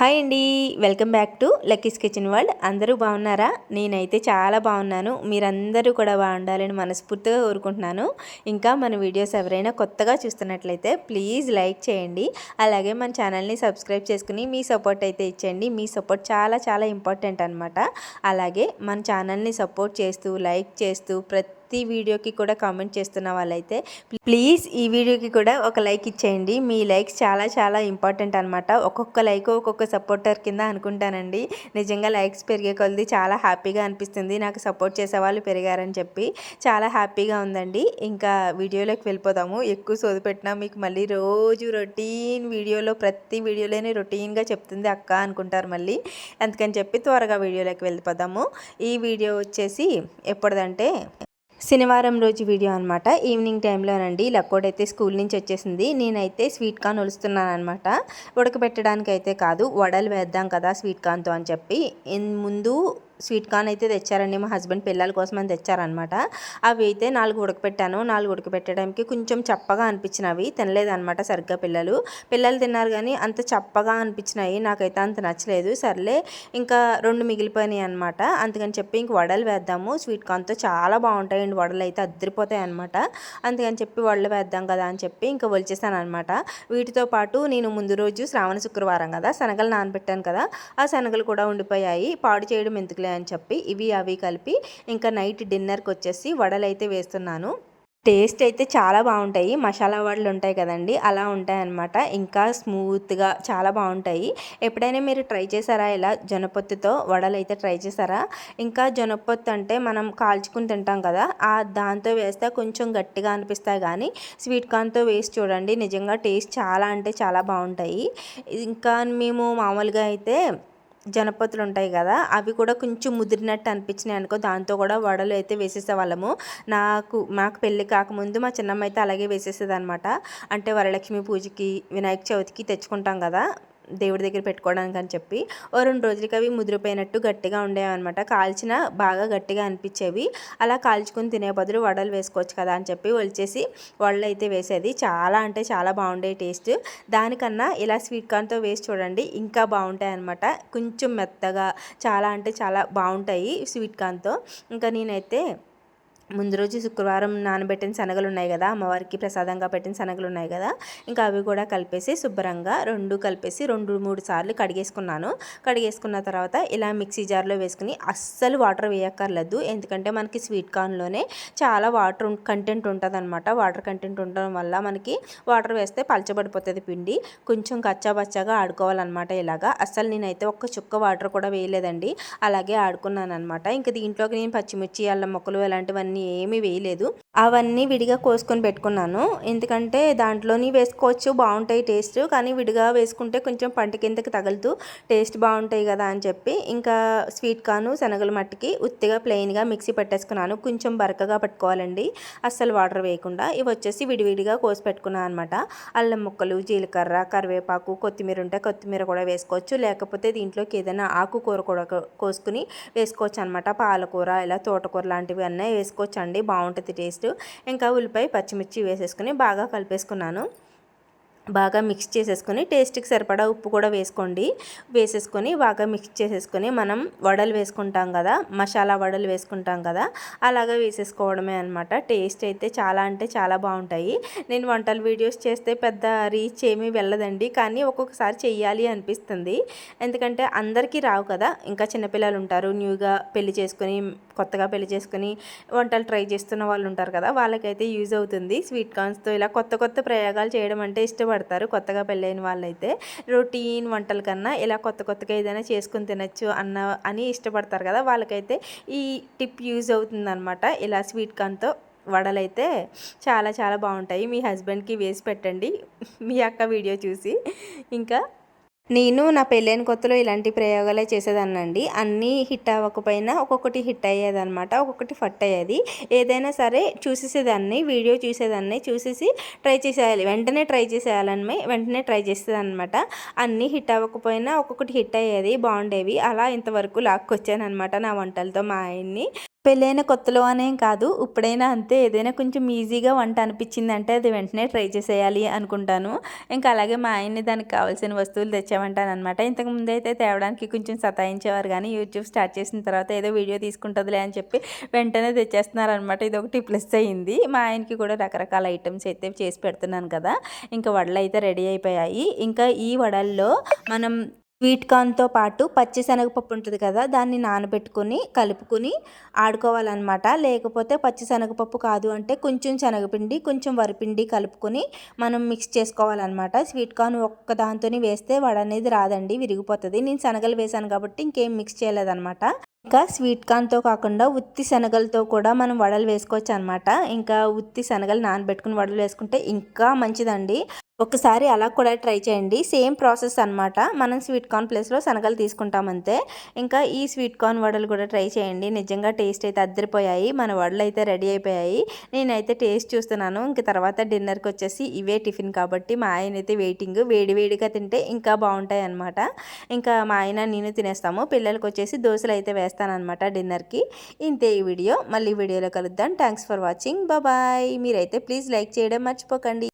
Hi అండి. Welcome back to Lucky's kitchen world. అందరూ బాగున్నారా? నేనైతే చాలా బాగున్నాను. మీరందరూ కూడా బాగుండాలని మనస్ఫూర్తిగా కోరుకుంటున్నాను. ఇంకా మన వీడియోస్ ఎవరైనా కొత్తగా చూస్తున్నట్లయితే ప్లీజ్ లైక్ చేయండి. అలాగే మన ఛానల్ని సబ్స్క్రైబ్ చేసుకుని మీ సపోర్ట్ అయితే ఇచ్చేయండి. మీ సపోర్ట్ చాలా చాలా ఇంపార్టెంట్ అనమాట అలాగే మన ఛానల్ని సపోర్ట్ చేస్తూ లైక్ చేస్తూ ప్రతి ప్రతి వీడియోకి కూడా కామెంట్ చేస్తున్న వాళ్ళైతే ప్లీజ్ ఈ వీడియోకి కూడా ఒక లైక్ ఇచ్చేయండి. మీ లైక్స్ చాలా చాలా ఇంపార్టెంట్ అనమాట ఒక్కొక్క లైక్ ఒక్కొక్క సపోర్టర్ కింద అనుకుంటానండి. నిజంగా లైక్స్ పెరిగే కొలది చాలా హ్యాపీగా అనిపిస్తుంది. నాకు సపోర్ట్ చేసే వాళ్ళు పెరిగారని చెప్పి చాలా హ్యాపీగా ఉందండి. ఇంకా వీడియోలోకి వెళ్ళిపోదాము. ఎక్కువ సోది పెట్టినా మీకు మళ్ళీ రోజు రొటీన్ వీడియోలో ప్రతి వీడియోలోనే రొటీన్గా చెప్తుంది అక్క అనుకుంటారు మళ్ళీ. అందుకని చెప్పి త్వరగా వీడియోలోకి వెళ్ళిపోదాము. ఈ వీడియో వచ్చేసి ఎప్పటిదంటే శనివారం రోజు వీడియో అనమాట ఈవినింగ్ టైంలోనండి లక్కోడ్ అయితే స్కూల్ నుంచి వచ్చేసింది. నేనైతే స్వీట్ కార్న్ ఒలుస్తున్నాను అనమాట ఉడకబెట్టడానికి అయితే కాదు వడలు వేద్దాం కదా స్వీట్ కార్న్తో అని చెప్పి. ముందు స్వీట్ కార్న్ అయితే తెచ్చారండి. మా హస్బెండ్ పిల్లల కోసం అని తెచ్చారనమాట అవి అయితే నాలుగు ఉడకపెట్టాను. నాలుగు ఉడకపెట్టడానికి కొంచెం చప్పగా అనిపించినవి. తినలేదనమాట సరిగ్గా పిల్లలు. పిల్లలు తిన్నారు కానీ అంత చప్పగా అనిపించినాయి నాకైతే అంత నచ్చలేదు. సర్లే ఇంకా రెండు మిగిలిపోయినాయి అనమాట అందుకని చెప్పి ఇంక వడలు వేద్దాము. స్వీట్ కార్న్తో చాలా బాగుంటాయండి. వడలు అయితే అద్దరిపోతాయి అనమాట అందుకని చెప్పి వడలు వేద్దాం కదా అని చెప్పి ఇంకా వలిచేసాను అనమాట వీటితో పాటు నేను ముందు రోజు శ్రావణ శుక్రవారం కదా శనగలు నానబెట్టాను కదా ఆ శనగలు కూడా ఉండిపోయాయి. పాడు చేయడం ఎందుకులే అని చెప్పి ఇవి అవి కలిపి ఇంకా నైట్ డిన్నర్కి వచ్చేసి వడలు అయితే వేస్తున్నాను. టేస్ట్ అయితే చాలా బాగుంటాయి. మసాలా వడలు ఉంటాయి కదండి అలా ఉంటాయి అన్నమాట ఇంకా స్మూత్గా చాలా బాగుంటాయి. ఎప్పుడైనా మీరు ట్రై చేశారా ఇలా జొన్నపొత్తుతో వడలు అయితే ట్రై చేశారా? ఇంకా జొనపొత్తు అంటే మనం కాల్చుకుని తింటాం కదా ఆ దాంతో వేస్తే కొంచెం గట్టిగా అనిపిస్తాయి కానీ స్వీట్ కార్న్తో వేసి చూడండి. నిజంగా టేస్ట్ చాలా అంటే చాలా బాగుంటాయి. ఇంకా మేము మామూలుగా అయితే జనపతులు ఉంటాయి కదా అవి కూడా కొంచెం ముదిరినట్టు అనిపించినాయి అనుకో దాంతో కూడా వడలు అయితే వేసేసేవాళ్ళము. నాకు మాకు పెళ్ళి కాకముందు మా చిన్నమ్మ అయితే అలాగే వేసేసేది అనమాట అంటే వరలక్ష్మి పూజకి వినాయక చవితికి తెచ్చుకుంటాం కదా దేవుడి దగ్గర పెట్టుకోవడానికి అని చెప్పి ఓ రెండు రోజులకి అవి ముదిరిపోయినట్టు గట్టిగా ఉండేవన్నమాట. కాల్చిన బాగా గట్టిగా అనిపించేవి. అలా కాల్చుకొని తినే బదులు వడలు వేసుకోవచ్చు కదా అని చెప్పి ఒలిచేసి వడలు అయితే వేసేది. చాలా అంటే చాలా బాగుండే టేస్ట్. దానికన్నా ఇలా స్వీట్ కార్న్తో వేసి చూడండి ఇంకా బాగుంటాయి అనమాట కొంచెం మెత్తగా చాలా అంటే చాలా బాగుంటాయి స్వీట్ కార్న్తో. ఇంకా నేనైతే ముందు రోజు శుక్రవారం నానబెట్టిన శనగలు ఉన్నాయి కదా అమ్మవారికి ప్రసాదంగా పెట్టిన శనగలు ఉన్నాయి కదా ఇంకా అవి కూడా కలిపేసి శుభ్రంగా రెండు కలిపేసి రెండు మూడు సార్లు కడిగేసుకున్నాను. కడిగేసుకున్న తర్వాత ఇలా మిక్సీ జార్లో వేసుకుని అస్సలు వాటర్ వేయక్కర్లేదు. ఎందుకంటే మనకి స్వీట్ కార్న్లోనే చాలా వాటర్ కంటెంట్ ఉంటుంది అనమాట వాటర్ కంటెంట్ ఉండడం వల్ల మనకి వాటర్ వేస్తే పలచబడిపోతుంది పిండి. కొంచెం కచ్చాబచ్చాగా ఆడుకోవాలన్నమాట ఇలాగా. అస్సలు నేనైతే ఒక్క చుక్క వాటర్ కూడా వేయలేదండి. అలాగే ఆడుకున్నాను అనమాట ఇంకా దీంట్లోకి నేను పచ్చిమిర్చి అల్లం మొక్కలు ఇలాంటివన్నీ ఏమీ వేయలేదు. అవన్నీ విడిగా కోసుకొని పెట్టుకున్నాను. ఎందుకంటే దాంట్లోని వేసుకోవచ్చు బాగుంటాయి టేస్ట్. కానీ విడిగా వేసుకుంటే కొంచెం పంట కిందకి తగులుతూ టేస్ట్ బాగుంటాయి కదా అని చెప్పి ఇంకా స్వీట్ కాను శనగల మట్టికి ఉత్తిగా ప్లెయిన్గా మిక్సీ పెట్టేసుకున్నాను. కొంచెం బరకగా పెట్టుకోవాలండి. అస్సలు వాటర్ వేయకుండా. ఇవి వచ్చేసి విడివిడిగా కోసి పెట్టుకున్నాను అనమాట అల్లం ముక్కలు జీలకర్ర కరివేపాకు కొత్తిమీర ఉంటే కొత్తిమీర కూడా వేసుకోవచ్చు. లేకపోతే దీంట్లోకి ఏదైనా ఆకుకూర కూడా కోసుకుని వేసుకోవచ్చు అనమాట పాలకూర ఇలా తోటకూర లాంటివి అన్నీ వేసుకోవచ్చు వేసుకోవచ్చండి. బాగుంటుంది టేస్ట్. ఇంకా ఉల్లిపాయ పచ్చిమిర్చి వేసేసుకుని బాగా కలిపేసుకున్నాను. బాగా మిక్స్ చేసేసుకొని టేస్ట్కి సరిపడా ఉప్పు కూడా వేసుకోండి. వేసేసుకొని బాగా మిక్స్ చేసేసుకొని మనం వడలు వేసుకుంటాం కదా మసాలా వడలు వేసుకుంటాం కదా అలాగా వేసేసుకోవడమే అనమాట టేస్ట్ అయితే చాలా అంటే చాలా బాగుంటాయి. నేను వంటల వీడియోస్ చేస్తే పెద్ద రీచ్ ఏమీ వెళ్ళదండి. కానీ ఒక్కొక్కసారి చెయ్యాలి అనిపిస్తుంది. ఎందుకంటే అందరికీ రావు కదా. ఇంకా చిన్నపిల్లలు ఉంటారు న్యూగా పెళ్ళి చేసుకొని కొత్తగా పెళ్ళి చేసుకుని వంటలు ట్రై చేస్తున్న వాళ్ళు ఉంటారు కదా వాళ్ళకైతే యూజ్ అవుతుంది. స్వీట్ కార్న్స్తో ఇలా కొత్త కొత్త ప్రయోగాలు చేయడం అంటే ఇష్టపడతారు కొత్తగా పెళ్ళైన వాళ్ళైతే. రొటీన్ వంటల కన్నా ఇలా కొత్త కొత్తగా ఏదైనా చేసుకుని తినచ్చు అన్న అని ఇష్టపడతారు కదా. వాళ్ళకైతే ఈ టిప్ యూజ్ అవుతుందన్నమాట. ఇలా స్వీట్ కార్న్తో వడలైతే చాలా చాలా బాగుంటాయి. మీ హస్బెండ్కి వేసి పెట్టండి. మీ అక్క వీడియో చూసి. ఇంకా నేను నా పెళ్ళైన కొత్తలో ఇలాంటి ప్రయోగాలే చేసేదాన్నండి. అన్నీ హిట్ అవ్వకపోయినా ఒక్కొక్కటి హిట్ అయ్యేదన్నమాట ఒక్కొక్కటి ఫట్ అయ్యేది. ఏదైనా సరే చూసేసేదాన్ని వీడియో చూసేదాన్ని చూసేసి ట్రై చేసేయాలి. వెంటనే ట్రై చేసేయాలని వెంటనే ట్రై చేసేదన్నమాట. అన్నీ హిట్ అవ్వకపోయినా ఒక్కొక్కటి హిట్ అయ్యేది బాగుండేవి. అలా ఇంతవరకు లాక్కొచ్చాను అనమాట నా వంటలతో మా ఆయన్ని. పెళ్ళైన కొత్తలో అనేం కాదు ఇప్పుడైనా అంతే. ఏదైనా కొంచెం ఈజీగా వంట అనిపించింది అంటే అది వెంటనే ట్రై చేసేయాలి అనుకుంటాను. ఇంకా అలాగే మా ఆయన్ని దానికి కావాల్సిన వస్తువులు తెచ్చామంటాను అనమాట ఇంతకు ముందు అయితే తేవడానికి కొంచెం సతాయించేవారు కానీ యూట్యూబ్ స్టార్ట్ చేసిన తర్వాత ఏదో వీడియో తీసుకుంటుందిలే అని చెప్పి వెంటనే తెచ్చేస్తున్నారు అనమాట ఇది ఒకటి ప్లస్ అయ్యింది మా ఆయనకి కూడా రకరకాల ఐటమ్స్ అయితే చేసి పెడుతున్నాను కదా. ఇంకా వడలు అయితే రెడీ అయిపోయాయి. ఇంకా ఈ వడల్లో మనం స్వీట్ కార్న్తో పాటు పచ్చి శనగపప్పు ఉంటుంది కదా దాన్ని నానబెట్టుకొని కలుపుకొని ఆడుకోవాలన్నమాట. లేకపోతే పచ్చి శనగపప్పు కాదు అంటే కొంచెం శనగపిండి కొంచెం వరిపిండి కలుపుకొని మనం మిక్స్ చేసుకోవాలన్నమాట. స్వీట్ కార్న్ ఒక్క దాంతో వేస్తే వడ అనేది రాదండి విరిగిపోతుంది. నేను శనగలు వేసాను కాబట్టి ఇంకేం మిక్స్ చేయలేదన్నమాట. ఇంకా స్వీట్ కార్న్తో కాకుండా ఉత్తి శనగలతో కూడా మనం వడలు వేసుకోవచ్చు అనమాట ఇంకా ఉత్తి శనగలు నానబెట్టుకుని వడలు వేసుకుంటే ఇంకా మంచిదండి. ఒకసారి అలా కూడా ట్రై చేయండి. సేమ్ ప్రాసెస్ అనమాట మనం స్వీట్ కార్న్ ప్లేస్లో శనగలు తీసుకుంటామంతే ఇంకా ఈ స్వీట్ కార్న్ వడలు కూడా ట్రై చేయండి. నిజంగా టేస్ట్ అయితే అద్దరిపోయాయి. మన వడలు అయితే రెడీ అయిపోయాయి. నేనైతే టేస్ట్ చూస్తున్నాను. ఇంక తర్వాత డిన్నర్కి వచ్చేసి ఇవే టిఫిన్ కాబట్టి మా ఆయన అయితే వెయిటింగ్ వేడి వేడిగా తింటే ఇంకా బాగుంటాయి అనమాట ఇంకా మా ఆయన నేను తినేస్తాము. పిల్లలకి వచ్చేసి దోశలు అయితే వేస్తానమాట డిన్నర్కి. ఇంతే ఈ వీడియో. మళ్ళీ వీడియోలో కలుద్దాం. థ్యాంక్స్ ఫర్ వాచింగ్ బాయ్ మీరైతే ప్లీజ్ లైక్ చేయడం మర్చిపోకండి.